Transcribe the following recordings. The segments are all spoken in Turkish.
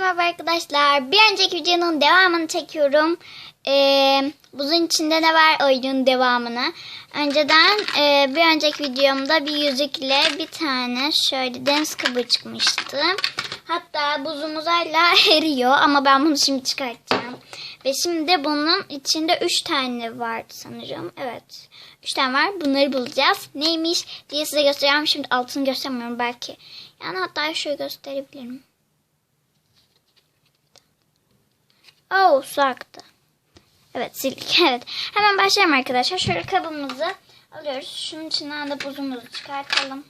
merhaba arkadaşlar. Bir önceki videonun devamını çekiyorum. Ee, buzun içinde ne var oyunun devamını. Önceden e, bir önceki videomda bir yüzükle bir tane şöyle deniz kabuğu çıkmıştı. Hatta buzumuz hala eriyor ama ben bunu şimdi çıkartacağım. Ve şimdi bunun içinde 3 tane var sanırım. Evet. 3 tane var. Bunları bulacağız. Neymiş diye size göstereceğim. Şimdi altını göstermiyorum belki. Yani hatta şöyle gösterebilirim. Oh su aktı. Evet sildik evet. Hemen başlayalım arkadaşlar. Şöyle kabımızı alıyoruz. Şunun içinden de buzumuzu çıkartalım.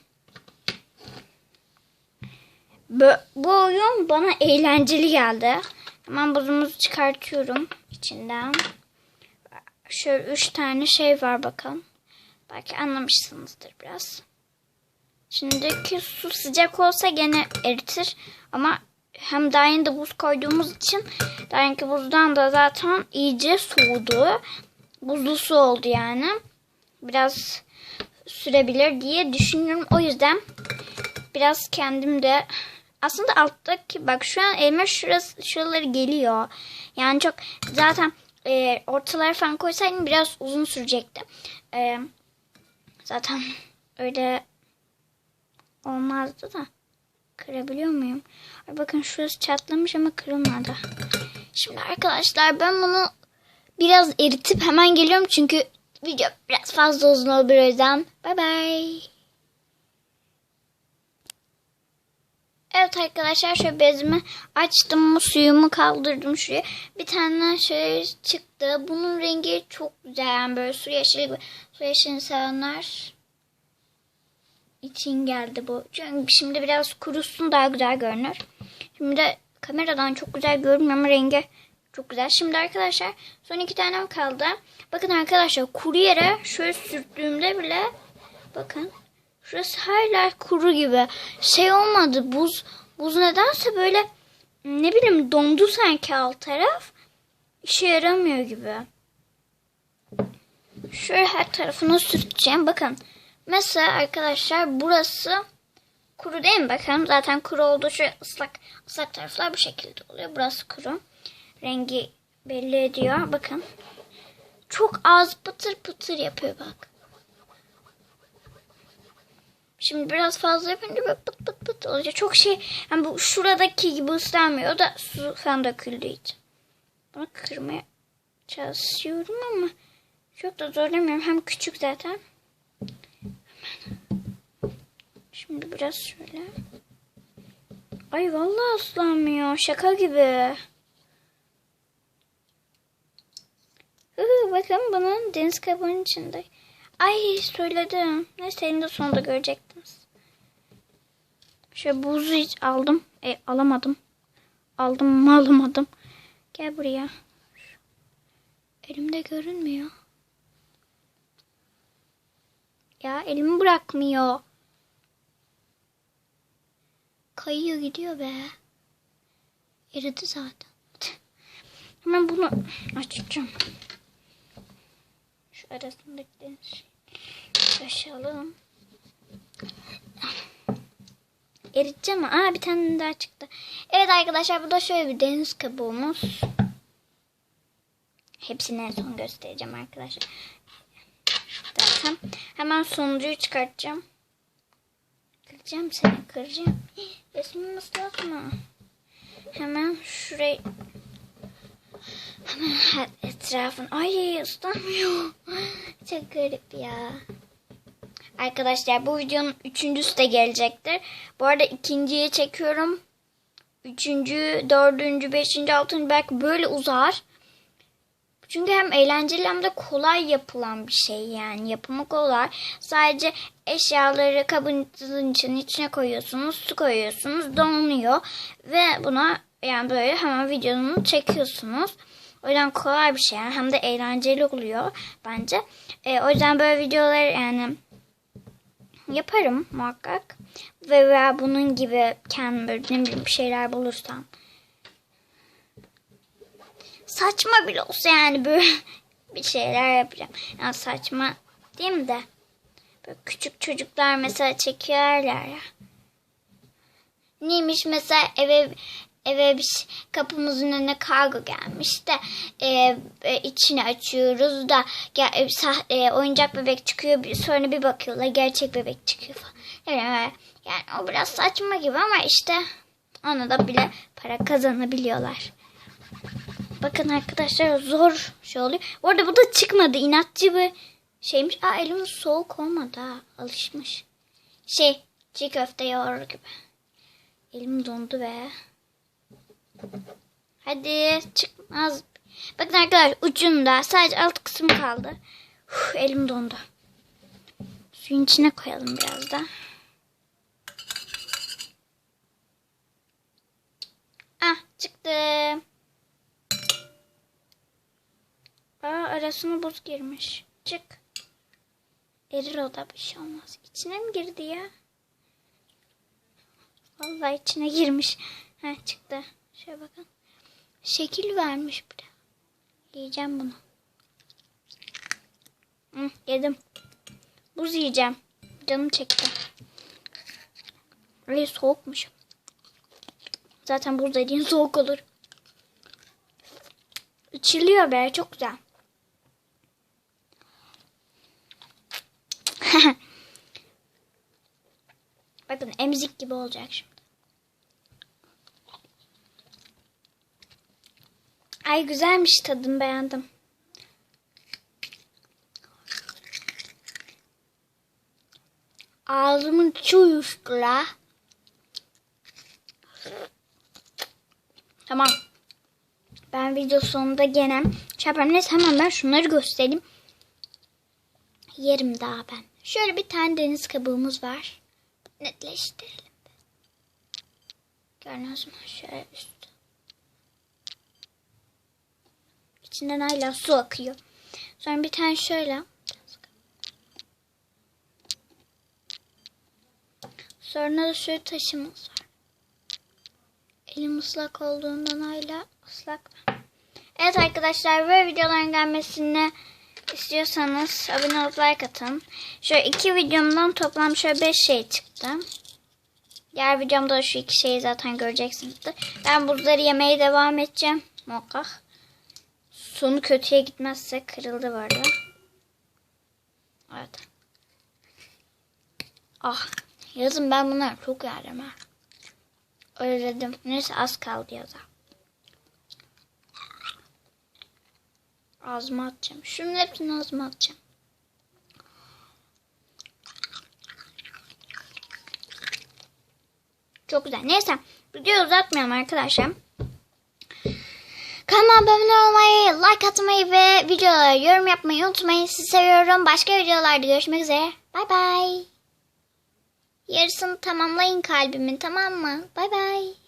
Bu, oyun bana eğlenceli geldi. Hemen buzumuzu çıkartıyorum içinden. Şöyle üç tane şey var bakın. Belki anlamışsınızdır biraz. Şimdiki su sıcak olsa gene eritir. Ama hem daha yeni de buz koyduğumuz için daha yeni buzdan da zaten iyice soğudu. Buzlu su oldu yani. Biraz sürebilir diye düşünüyorum. O yüzden biraz kendim de aslında alttaki bak şu an elime şurası şuraları geliyor. Yani çok zaten e, ortalara falan koysaydım biraz uzun sürecekti. E, zaten öyle olmazdı da. Kırabiliyor muyum? Bakın şurası çatlamış ama kırılmadı. Şimdi arkadaşlar ben bunu biraz eritip hemen geliyorum. Çünkü video biraz fazla uzun olur o yüzden. Bay bay. Evet arkadaşlar şöyle bezimi açtım suyumu kaldırdım şuraya. Bir tane şey çıktı. Bunun rengi çok güzel yani böyle su yeşili. Su yeşilini sevenler için geldi bu. Çünkü şimdi biraz kurusun daha güzel görünür. Şimdi de kameradan çok güzel görünmüyor ama rengi çok güzel. Şimdi arkadaşlar son iki tanem kaldı. Bakın arkadaşlar kuru yere şöyle sürttüğümde bile bakın şurası hala kuru gibi. Şey olmadı buz buz nedense böyle ne bileyim dondu sanki alt taraf. İşe yaramıyor gibi. Şöyle her tarafına sürteceğim. Bakın Mesela arkadaşlar burası kuru değil mi? Bakın zaten kuru olduğu şu ıslak ıslak taraflar bu şekilde oluyor. Burası kuru. Rengi belli ediyor. Bakın. Çok az pıtır pıtır yapıyor bak. Şimdi biraz fazla yapınca böyle pıt pıt pıt olacak. Çok şey yani bu şuradaki gibi ıslanmıyor da su falan döküldüğü için. Bunu kırmaya çalışıyorum ama çok da zorlamıyorum. Hem küçük zaten. Şimdi biraz şöyle. Ay vallahi ıslanmıyor. Şaka gibi. Hı, bakın bunun deniz kabuğunun içinde. Ay söyledim. Neyse elinde sonunda görecektiniz. Şöyle buzu hiç aldım. E, alamadım. Aldım mı alamadım. Gel buraya. Elimde görünmüyor. Ya elimi bırakmıyor. Kayıyor gidiyor be. Eridi zaten. Hemen bunu açacağım. Şu arasındaki şey. Aşağılığım. Eriteceğim? Aa bir tane daha çıktı. Evet arkadaşlar bu da şöyle bir deniz kabuğumuz. Hepsini en son göstereceğim arkadaşlar. Zaten hemen sonuncuyu çıkartacağım. Kıracağım seni kıracağım. Resmimi ıslatma. Hemen şurayı hemen her etrafın ay ıslanmıyor. Çok garip ya. Arkadaşlar bu videonun üçüncüsü de gelecektir. Bu arada ikinciyi çekiyorum. Üçüncü, dördüncü, beşinci, altıncı belki böyle uzar. Çünkü hem eğlenceli hem de kolay yapılan bir şey yani yapımı kolay. Sadece eşyaları kabınızın içine, içine koyuyorsunuz, su koyuyorsunuz, donuyor ve buna yani böyle hemen videonu çekiyorsunuz. O yüzden kolay bir şey yani hem de eğlenceli oluyor bence. E, o yüzden böyle videolar yani yaparım muhakkak. Ve veya bunun gibi kendim böyle ne bileyim bir şeyler bulursam saçma bile olsa yani böyle bir şeyler yapacağım. Yani saçma değil mi de? Böyle küçük çocuklar mesela çekiyorlar ya. Neymiş mesela eve eve bir kapımızın önüne kargo gelmiş de e, e, içini açıyoruz da gel, e, sah- e, oyuncak bebek çıkıyor sonra bir bakıyorlar gerçek bebek çıkıyor falan. Yani, yani o biraz saçma gibi ama işte ona da bile para kazanabiliyorlar. Bakın arkadaşlar zor şey oluyor. Bu arada bu da çıkmadı. inatçı bir şeymiş. Aa elim soğuk olmadı ha. Alışmış. Şey çiğ köfte yoğurur gibi. Elim dondu be. Hadi çıkmaz. Bakın arkadaşlar ucunda sadece alt kısmı kaldı. Uf, elim dondu. Suyun içine koyalım biraz da. Ah çıktı. Aa arasına buz girmiş. Çık. Erir o da bir şey olmaz. İçine mi girdi ya? Vallahi içine girmiş. Ha çıktı. Şöyle bakın. Şekil vermiş bir. Yiyeceğim bunu. Hı, yedim. Buz yiyeceğim. Canım çekti. Ay soğukmuş. Zaten buz dediğin soğuk olur. İçiliyor be çok güzel. Bakın emzik gibi olacak şimdi. Ay güzelmiş tadım beğendim. Ağzımın içi uyuştu la. Tamam. Ben video sonunda gene yaparım. Neyse hemen ben şunları göstereyim. Yerim daha ben. Şöyle bir tane deniz kabuğumuz var. Netleştirelim. Gördünüz mü? Şöyle üstü. İçinden hala su akıyor. Sonra bir tane şöyle. Sonra da şöyle taşımız var. Elim ıslak olduğundan hala ıslak. Evet arkadaşlar böyle videoların gelmesini istiyorsanız abone olup like atın. Şöyle iki videomdan toplam şöyle beş şey çıktı. Diğer videomda da şu iki şeyi zaten göreceksinizdir. Ben buzları yemeye devam edeceğim. Muhakkak. Sonu kötüye gitmezse kırıldı vardı. Evet. Ah. Yazın ben bunları çok yerim ha. Öyle dedim. Neyse az kaldı yaza. Ağzıma atacağım. Şunun hepsini ağzıma atacağım. Çok güzel. Neyse. Videoyu uzatmayalım arkadaşlar. Kanalıma abone olmayı, like atmayı ve videolara yorum yapmayı unutmayın. Sizi seviyorum. Başka videolarda görüşmek üzere. Bay bay. Yarısını tamamlayın kalbimin tamam mı? Bay bay.